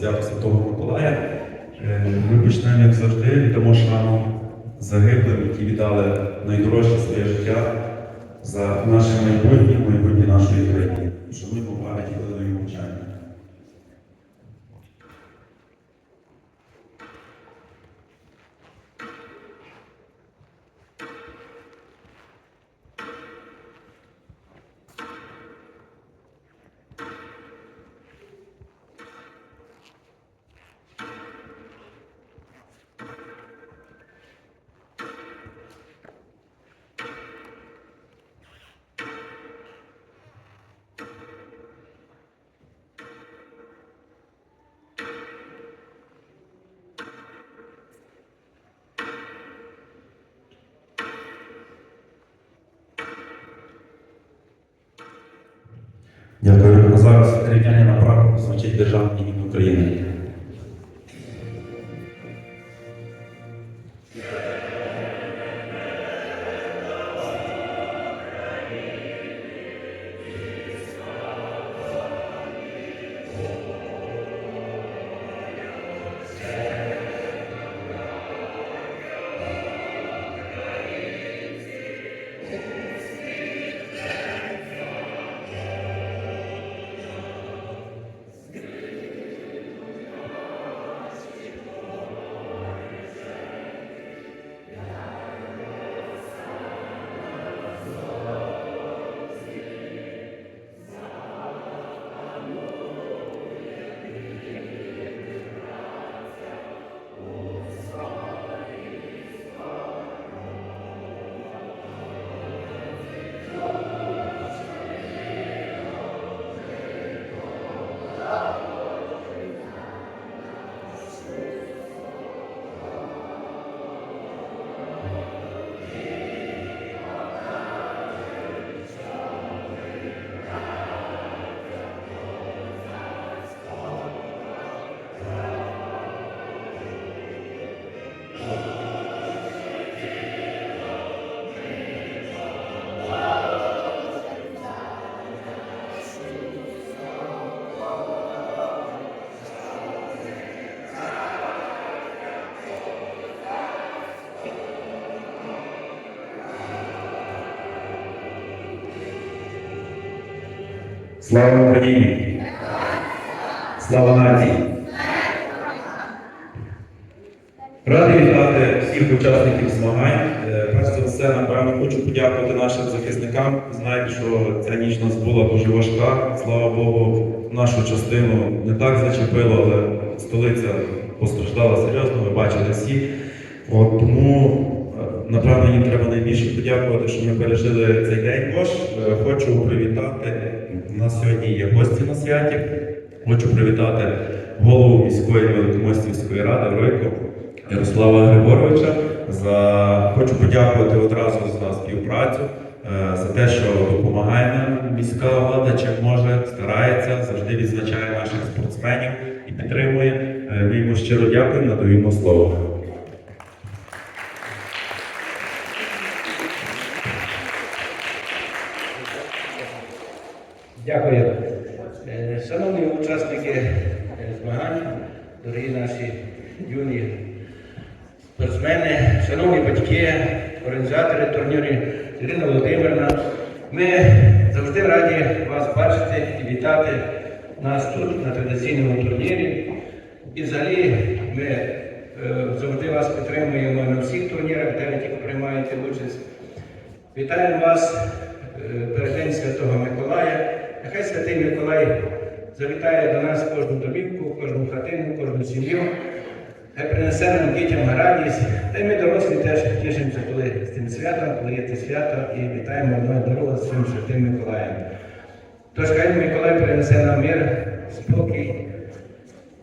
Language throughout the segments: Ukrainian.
свято Святого Миколая. Е, Ми почнемо, як завжди, віддамо шану загиблим, які віддали найдорожче своє життя за наше майбутнє, майбутнє нашої країни. Що ми побачили хвилиною мовчання. Дякую. А зараз рівняння на практику звучить державний гімн України. Слава Україні! Слава нації! Радий вітати всіх учасників змагань. Е, Перш за все, напевно, хочу подякувати нашим захисникам. Знаєте, що ця ніч у нас була дуже важка. Слава Богу, нашу частину не так зачепило, але столиця постраждала серйозно, ви бачили всі. От, тому, е, напевно, їм треба найбільше подякувати, що ми пережили цей день. Також е, хочу привітати. У нас сьогодні є гості на святі. Хочу привітати голову міської Великомостівської ради Ройко Ярослава Григоровича. За... Хочу подякувати одразу за співпрацю, е, за те, що допомагає нам міська влада, чим може, старається, завжди відзначає наших спортсменів і підтримує. Е, Ми йому щиро дякуємо, надаємо слово. Дякую. Е, Шановні учасники е, змагань, дорогі наші юні спортсмени, шановні батьки, організатори турнірів, Ірина Володимирівна, ми завжди раді вас бачити і вітати нас тут на традиційному турнірі. І взагалі ми е, завжди вас підтримуємо на всіх турнірах, де ви тільки приймаєте участь. Вітаємо вас перед День Святого Миколая. Нехай Святий Миколай завітає до нас кожну домівку, кожну хатину, кожну сім'ю. Хай принесе нам дітям радість. Та й ми дорослі теж тішимося, коли з цим святом, коли є те свято, і вітаємо одного дорогу з цим Святим Миколаєм. Тож хай Миколай принесе нам мир, спокій.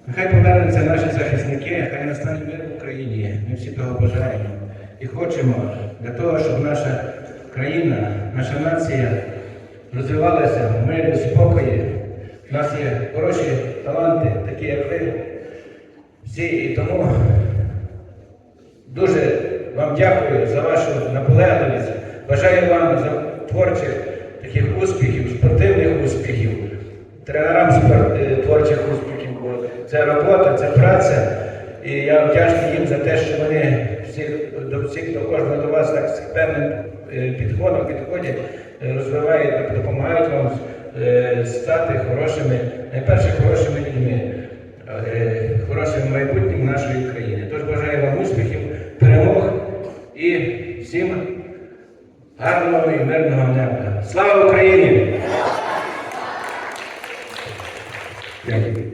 Нехай повернуться наші захисники, хай настане мир в Україні. Ми всі того бажаємо. І хочемо для того, щоб наша країна, наша нація розвивалася в мирі, спокої. У нас є хороші таланти, такі як ви. Всі і тому дуже вам дякую за вашу наполегливість. Бажаю вам за творчих таких успіхів, спортивних успіхів, тренерам спорт, е, творчих успіхів. Бо це робота, це праця. І я вдячний їм за те, що вони всіх до всіх до кожного до вас так з певним е, підходом підходять, розвивають, допомагають вам е, стати хорошими, найперше хорошими людьми, е, хорошим майбутнім нашої країни. Тож бажаю вам успіхів, перемог і всім гарного і мирного неба. Слава Україні!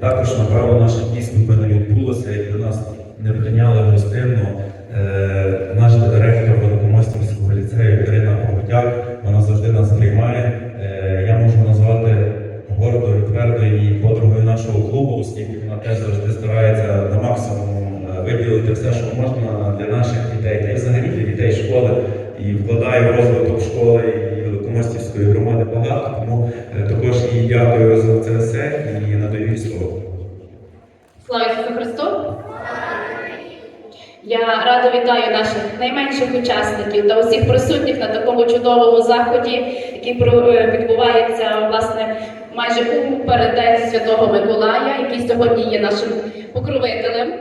Також, напевно, наша би не відбулося, якби нас не прийняли гостинно. Розвиток школи і Великомостівської громади багато. Тому е, також їй дякую за це все і надаю слово. Слава Ісусу Христу! Я радо вітаю наших найменших учасників та усіх присутніх на такому чудовому заході, який е, відбувається власне майже у переддень Святого Миколая, який сьогодні є нашим покровителем.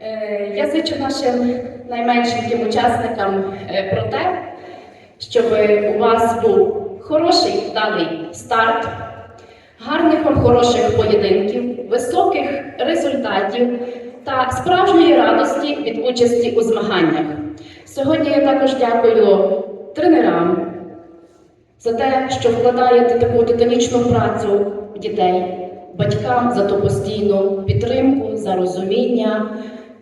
Е, Я зичу нашим найменшим учасникам про те, щоб у вас був хороший вдалий старт, гарних вам хороших поєдинків, високих результатів та справжньої радості від участі у змаганнях. Сьогодні я також дякую тренерам за те, що вкладаєте таку титанічну працю в дітей, батькам за ту постійну підтримку, за розуміння.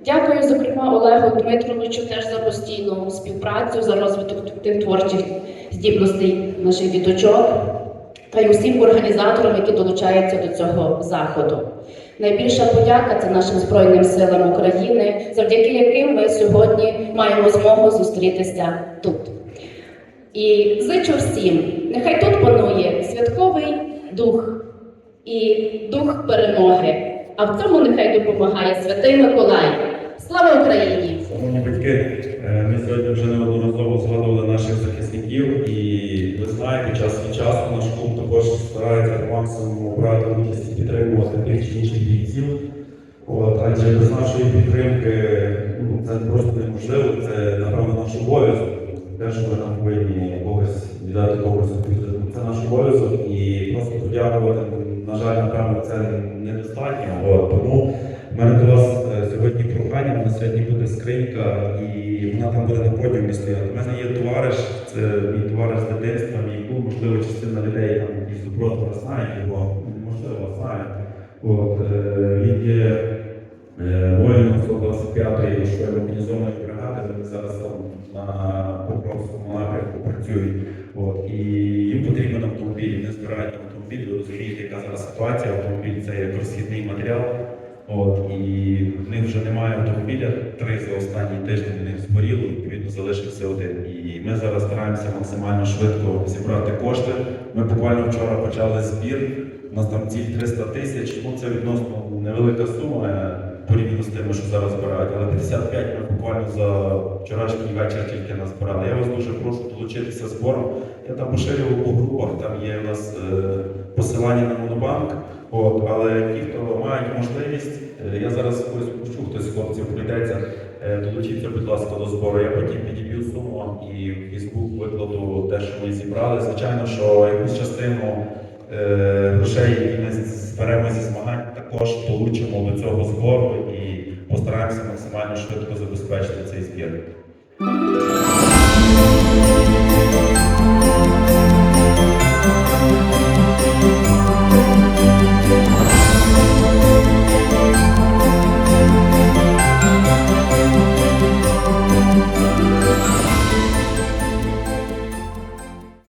Дякую, зокрема, Олегу Дмитровичу теж за постійну співпрацю, за розвиток тих творчих здібностей наших діточок та й усім організаторам, які долучаються до цього заходу. Найбільша подяка це нашим Збройним силам України, завдяки яким ми сьогодні маємо змогу зустрітися тут. І зичу всім, нехай тут панує святковий дух і дух перемоги. А в цьому нехай допомагає святий Миколай. Слава Україні! Шановні батьки, е, ми сьогодні вже неодноразово згадували наших захисників, і ви знаєте, час від часу наш клуб також старається по максимуму брати участь і підтримувати тих чи інших бійців. От, адже без нашої підтримки ну, це просто неможливо, це напевно наш обов'язок. Те, що ми там повинні когось віддати когось, це наш обов'язок і просто подякувати. На жаль, напевно, це недостатньо. От, тому в мене до вас е, сьогодні прохання, у мене сьогодні буде скринька, і вона там буде на подіумі стояти. У мене є товариш, це мій товариш з дитинства, мій клуб, можливо, частина людей там із супротива знають його, можливо, знають. От, е, він є е, воїном 125-ї школи мобілізованої бригади, ми зараз там на Покровському напрямку працюють. От, і їм потрібен автомобіль, вони збирають автомобіль, ви розумієте, яка зараз ситуація, автомобіль це як розхідний матеріал. От, і в них вже немає автомобіля, три за останній тиждень в них згоріло, відповідно залишився один. І ми зараз стараємося максимально швидко зібрати кошти. Ми буквально вчора почали збір. У нас там ціль 300 тисяч, ну це відносно невелика сума е, порівняно з тими, що зараз збирають. Але 55 ми буквально за вчорашній вечір тільки назбирали. Я вас дуже прошу долучитися збором. Я там поширював по групах, там є у нас е, посилання на монобанк. От, але ті, хто мають можливість, е, я зараз когось пущу, хтось з хлопців прийдеться, е, долучіться, будь ласка, до збору. Я потім підіб'ю суму і в Фейсбук викладу те, що ми зібрали. Звичайно, що якусь частину е, грошей, які ми зберемо зі змагань, також долучимо до цього збору і постараємося максимально швидко забезпечити цей збір.